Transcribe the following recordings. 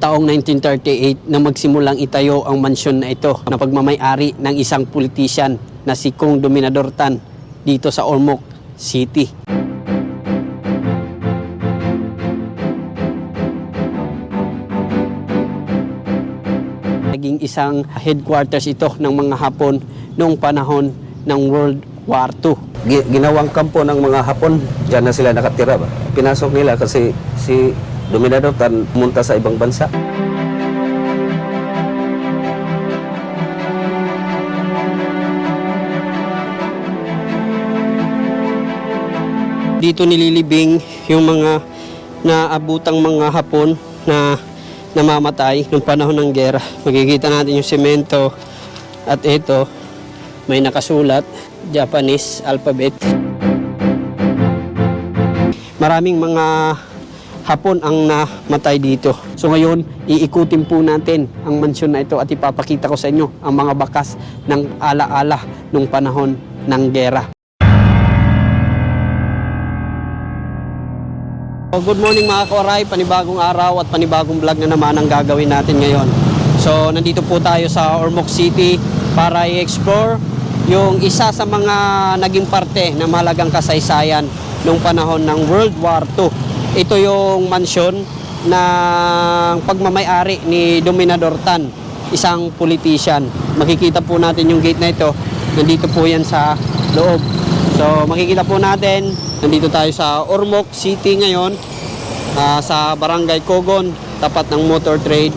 taong 1938 na magsimulang itayo ang mansyon na ito na pagmamayari ng isang politician na si Kong Dominador Tan dito sa Ormoc City. Naging isang headquarters ito ng mga Hapon noong panahon ng World War II. Gi- ginawang kampo ng mga Hapon, diyan na sila nakatira ba? Pinasok nila kasi si Dominador Tan pumunta sa ibang bansa. Dito nililibing yung mga naabutang mga Hapon na namamatay noong panahon ng gera. Makikita natin yung semento at ito may nakasulat Japanese alphabet. Maraming mga Hapon ang namatay dito. So ngayon, iikutin po natin ang mansyon na ito at ipapakita ko sa inyo ang mga bakas ng alaala nung panahon ng gera. So, good morning mga kawaray, panibagong araw at panibagong vlog na naman ang gagawin natin ngayon. So nandito po tayo sa Ormoc City para i-explore yung isa sa mga naging parte ng mahalagang kasaysayan nung panahon ng World War II. Ito yung mansyon ng pagmamayari ni Dominador Tan, isang politician. Makikita po natin yung gate na ito. Nandito po yan sa loob. So makikita po natin, nandito tayo sa Ormoc City ngayon, ah, sa Barangay Kogon, tapat ng motor trade.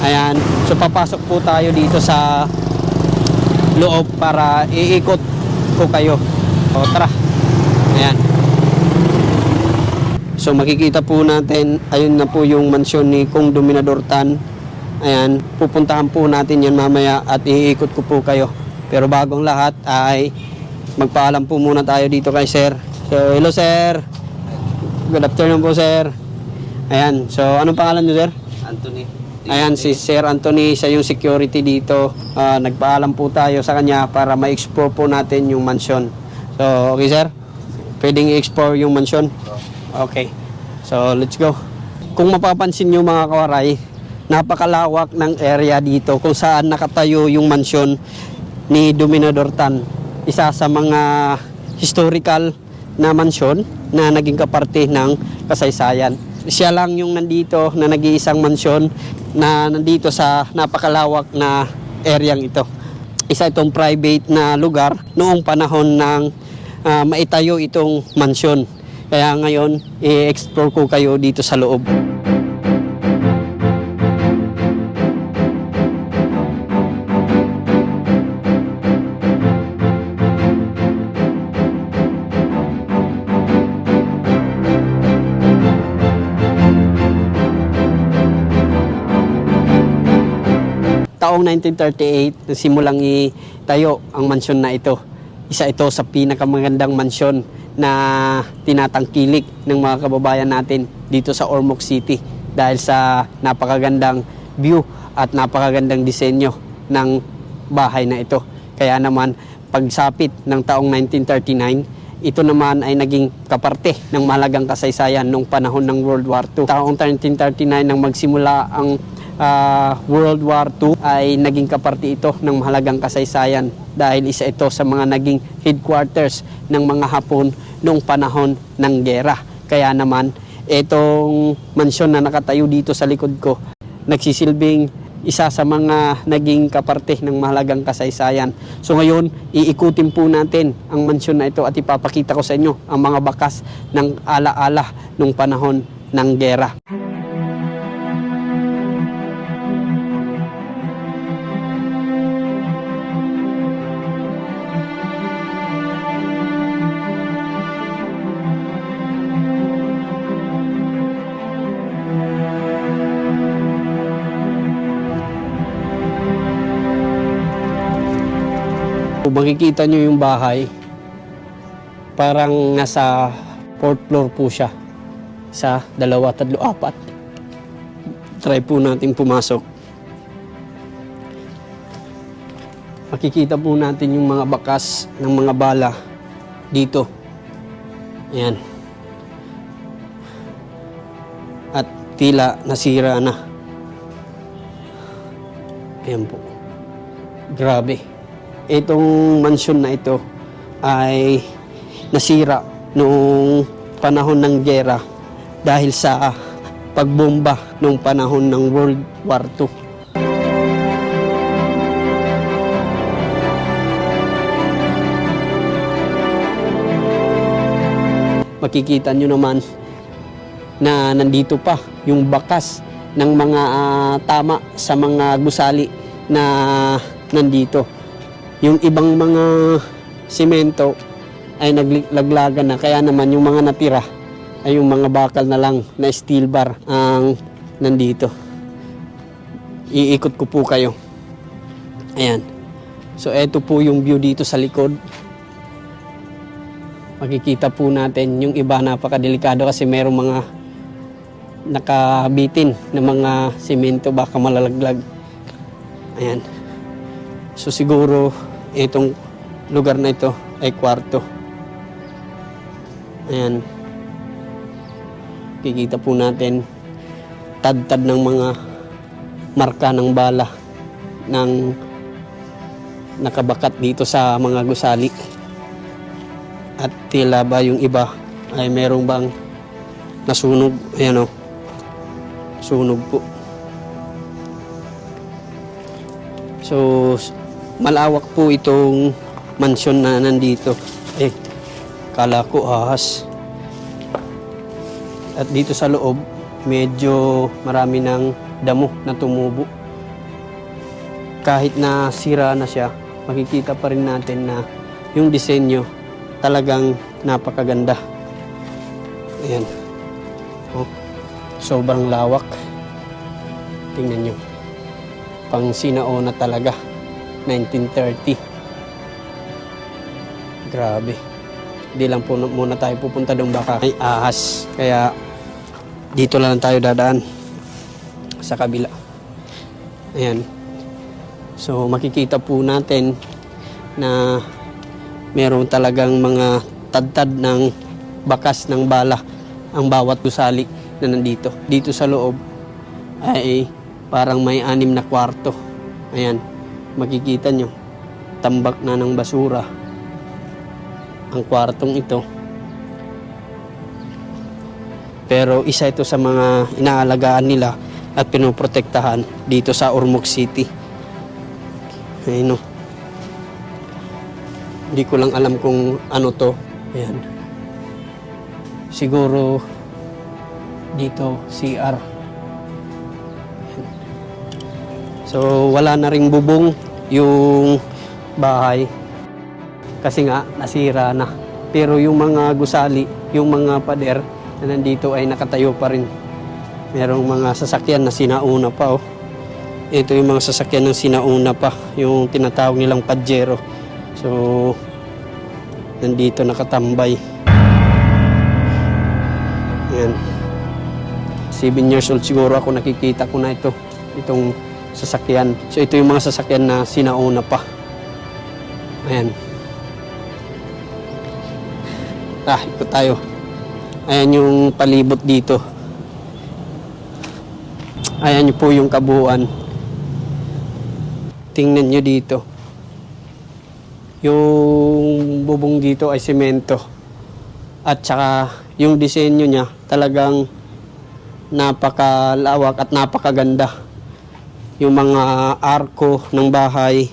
Ayan, so papasok po tayo dito sa loob para iikot ko kayo. O tara, ayan. So makikita po natin, ayun na po yung mansyon ni Kong Dominador Tan. Ayan, pupuntahan po natin yan mamaya at iikot ko po kayo. Pero bagong lahat ay magpaalam po muna tayo dito kay Sir. So, hello Sir. Good afternoon po Sir. Ayan, so anong pangalan niyo Sir? Anthony. Ayan, si Sir Anthony, siya yung security dito. Ah, nagpaalam po tayo sa kanya para ma-explore po natin yung mansion. So, okay sir? Pwedeng i-explore yung mansion? Okay. So, let's go. Kung mapapansin nyo mga kawaray, napakalawak ng area dito kung saan nakatayo yung mansion ni Dominador Tan. Isa sa mga historical na mansyon na naging kaparte ng kasaysayan. Siya lang yung nandito na nag-iisang mansyon na nandito sa napakalawak na areang ito. Isa itong private na lugar noong panahon ng ah, maitayo itong mansyon. Kaya ngayon, i-explore ko kayo dito sa loob. taong 1938 na simulang itayo ang mansyon na ito. Isa ito sa pinakamagandang mansyon na tinatangkilik ng mga kababayan natin dito sa Ormoc City dahil sa napakagandang view at napakagandang disenyo ng bahay na ito. Kaya naman pagsapit ng taong 1939, ito naman ay naging kaparte ng mahalagang kasaysayan nung panahon ng World War II. Taong 1939 nang magsimula ang ah, World War II ay naging kaparte ito ng mahalagang kasaysayan dahil isa ito sa mga naging headquarters ng mga Hapon noong panahon ng gera. Kaya naman, itong mansyon na nakatayo dito sa likod ko, nagsisilbing isa sa mga naging kaparte ng mahalagang kasaysayan. So ngayon, iikutin po natin ang mansyon na ito at ipapakita ko sa inyo ang mga bakas ng alaala nung panahon ng gera. Makikita nyo yung bahay, parang nasa fourth floor po siya. Isa, dalawa, tatlo, apat. Try po natin pumasok. Makikita po natin yung mga bakas ng mga bala dito. Ayan. At tila nasira na. Ayan po. Grabe. Itong mansyon na ito ay nasira noong panahon ng gera dahil sa pagbomba noong panahon ng World War II. Makikita nyo naman na nandito pa yung bakas ng mga ah, tama sa mga gusali na nandito. Yung ibang mga simento ay naglaglagan na kaya naman yung mga natira ay yung mga bakal na lang na steel bar ang nandito. Iikot ko po kayo. Ayan. So eto po yung view dito sa likod makikita po natin yung iba napakadelikado kasi merong mga nakabitin na mga simento baka malalaglag. Ayan. So siguro itong lugar na ito ay kwarto. Ayan. Kikita po natin tad-tad ng mga marka ng bala ng nakabakat dito sa mga gusali at tila ba yung iba ay merong bang nasunog ayan o sunog po so malawak po itong mansyon na nandito eh kala ko ahas at dito sa loob medyo marami ng damo na tumubo kahit na sira na siya makikita pa rin natin na yung disenyo talagang napakaganda. Ayan. Oh, sobrang lawak. Tingnan nyo. Pang sinaona talaga. 1930. Grabe. Di lang po muna tayo pupunta doon baka may ahas. Kaya dito lang tayo dadaan sa kabila. Ayan. So makikita po natin na meron talagang mga tadtad ng bakas ng bala ang bawat gusali na nandito. Dito sa loob ay parang may anim na kwarto. Ayan, makikita nyo, tambak na ng basura ang kwartong ito. Pero isa ito sa mga inaalagaan nila at pinoprotektahan dito sa Ormoc City. Ayun o. Hindi ko lang alam kung ano to. Ayan. Siguro dito CR. So wala na ring bubong yung bahay kasi nga nasira na. Pero yung mga gusali, yung mga pader na nandito ay nakatayo pa rin. Merong mga sasakyan na sinauna pa oh. Ito yung mga sasakyan ng sinauna pa, yung tinatawag nilang Pajero. So, nandito nakatambay. Yan. 7 years old siguro ako nakikita ko na ito. Itong sasakyan. So, ito yung mga sasakyan na sinauna pa. Ayan. Ah, ikot tayo. Ayan yung palibot dito. Ayan po yung kabuuan. Tingnan nyo dito. Yung bubong dito ay semento. At saka yung disenyo niya talagang napakalawak at napakaganda. Yung mga arko ng bahay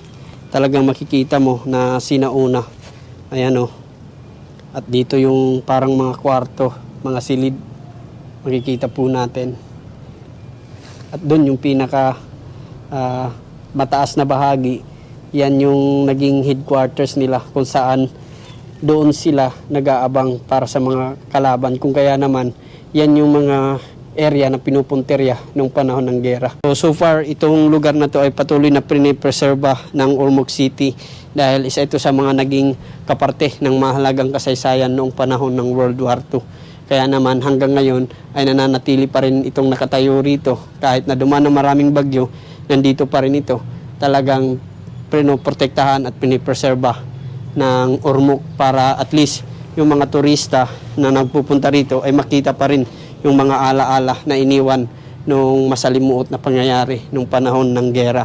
talagang makikita mo na sinauna. Ayan o. At dito yung parang mga kwarto, mga silid. Makikita po natin. At doon yung pinaka ah, mataas na bahagi, yan yung naging headquarters nila kung saan doon sila nag-aabang para sa mga kalaban. Kung kaya naman, yan yung mga area na pinupunterya nung panahon ng gera. So, so far, itong lugar na to ay patuloy na pinipreserba ng Ormoc City dahil isa ito sa mga naging kaparte ng mahalagang kasaysayan noong panahon ng World War II. Kaya naman hanggang ngayon ay nananatili pa rin itong nakatayo rito. Kahit na dumaan ng maraming bagyo, nandito pa rin ito. Talagang pinoprotektahan at pinipreserba ng Ormoc para at least yung mga turista na nagpupunta rito ay makita pa rin yung mga alaala na iniwan nung masalimuot na pangyayari nung panahon ng gera.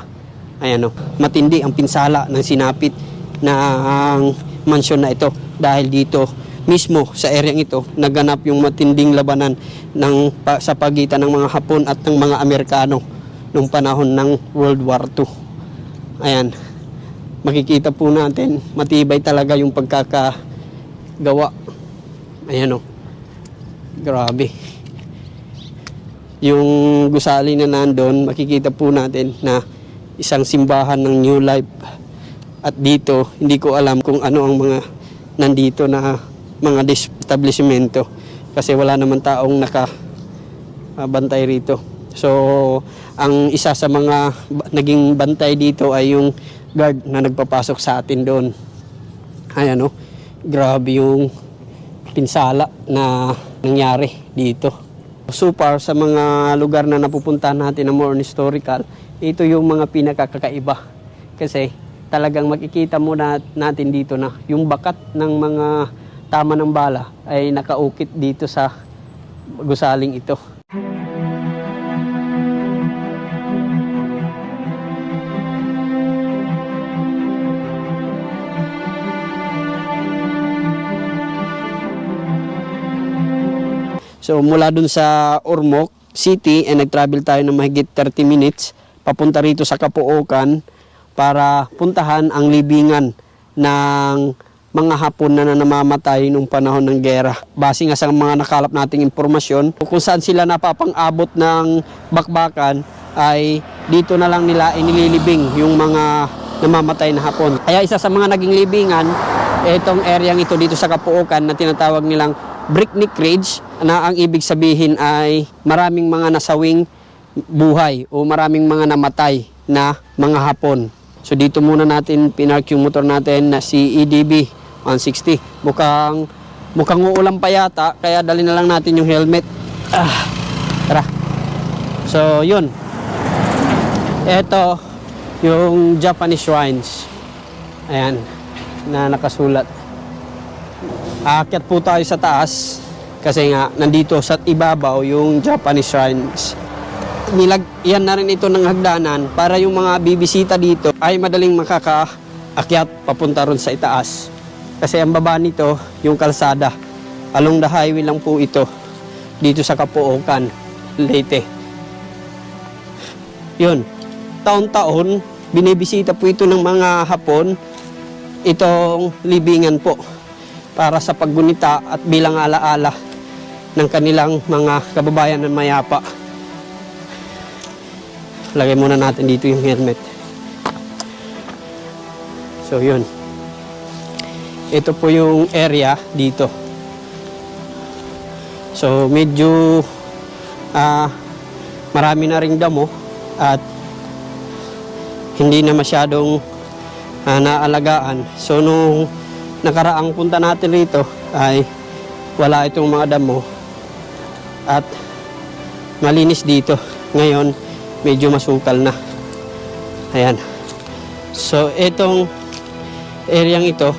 Ayan o, matindi ang pinsala ng sinapit ng mansyon na ito dahil dito mismo sa area ito naganap yung matinding labanan ng, pa- sa pagitan ng mga Hapon at ng mga Amerikano nung panahon ng World War II. Ayan, makikita po natin matibay talaga yung pagkakagawa. Ayan o, grabe yung gusali na nandun, makikita po natin na isang simbahan ng New Life. At dito, hindi ko alam kung ano ang mga nandito na mga establishmento kasi wala naman taong naka ah, bantay rito. So, ang isa sa mga naging bantay dito ay yung guard na nagpapasok sa atin doon. Ayan o, grabe yung pinsala na nangyari dito. So far, sa mga lugar na napupuntahan natin na more historical, ito yung mga pinakakakaiba. Kasi talagang makikita mo na, natin dito na yung bakat ng mga tama ng bala ay nakaukit dito sa gusaling ito. So mula dun sa Ormoc City, eh, nag-travel tayo ng mahigit 30 minutes papunta rito sa Kapuokan para puntahan ang libingan ng mga Hapon na namamatay nung panahon ng gera. Base nga sa mga nakalap nating impormasyon, kung saan sila napapang-abot ng bakbakan ay dito na lang nila inililibing yung mga namamatay na Hapon. Kaya isa sa mga naging libingan, itong area ito dito sa Kapuokan na tinatawag nilang Bricknick Ridge na ang ibig sabihin ay maraming mga nasawing buhay o maraming mga namatay na mga Hapon. So dito muna natin pinark yung motor natin na si EDB 160. Mukhang mukhang uulan pa yata kaya dali na lang natin yung helmet. Ah, tara. So yun. Ito yung Japanese shrines. Ayan na nakasulat. Aakyat po tayo sa taas kasi nga nandito sa ibabaw yung Japanese shrines. Nilag yan na rin ito ng hagdanan para yung mga bibisita dito ay madaling makakaakyat papunta ron sa itaas. Kasi ang baba nito yung kalsada. Along the highway lang po ito dito sa Kapuokan, Leyte. Yun. Taon-taon binibisita po ito ng mga Hapon itong libingan po para sa paggunita at bilang alaala ng kanilang mga kababayan na mayapa. Lagay muna natin dito yung helmet. So yun. Ito po yung area dito. So medyo ah marami na ring damo at hindi na masyadong ah, naalagaan. So nung nakaraang punta natin rito ay wala itong mga damo at malinis dito. Ngayon, medyo masukal na. Ayan. So, itong area ito,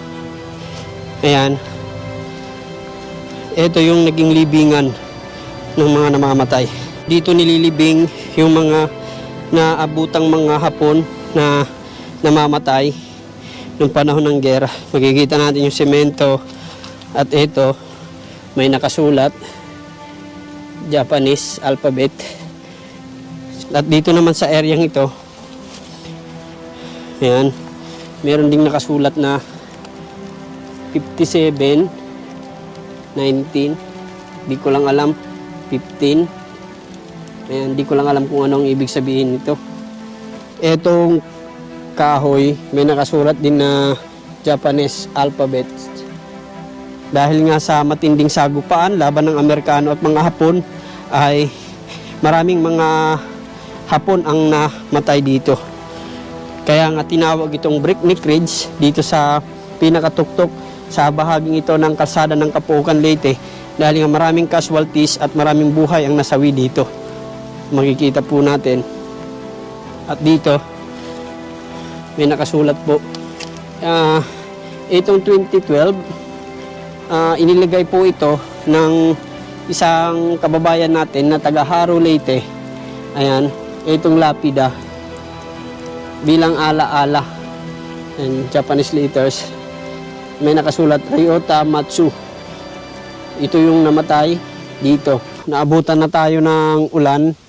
ayan, ito yung naging libingan ng mga namamatay. Dito nililibing yung mga naabutang mga hapon na namamatay nung panahon ng gera. Makikita natin yung semento at ito may nakasulat Japanese alphabet. At dito naman sa area ito, ayan, meron ding nakasulat na 57, 19, di ko lang alam, 15. Ayan, di ko lang alam kung anong ibig sabihin nito. Etong kahoy, may nakasulat din na Japanese alphabet. Dahil nga sa matinding sagupaan laban ng Amerikano at mga Hapon ay maraming mga Hapon ang namatay dito. Kaya nga tinawag itong Bricknick Ridge dito sa pinakatuktok sa bahaging ito ng kalsada ng Kapukan Leyte dahil nga maraming casualties at maraming buhay ang nasawi dito. Makikita po natin. At dito, may nakasulat po. Ah, itong 2012, ah, iniligay po ito ng isang kababayan natin na taga Haro Leyte. Ayan, itong lapida. bilang ala-ala. And Japanese letters. May nakasulat Ryota Matsu. Ito yung namatay dito. Naabutan na tayo ng ulan.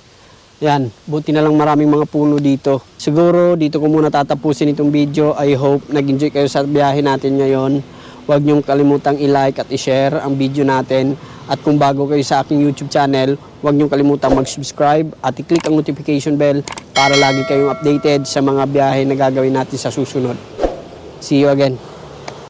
Yan, buti na lang maraming mga puno dito. Siguro dito ko muna tatapusin itong video. I hope nag-enjoy kayo sa biyahe natin ngayon. Huwag niyong kalimutang i-like at i-share ang video natin. At kung bago kayo sa aking YouTube channel, huwag niyong kalimutang mag-subscribe at i-click ang notification bell para lagi kayong updated sa mga biyahe na gagawin natin sa susunod. See you again.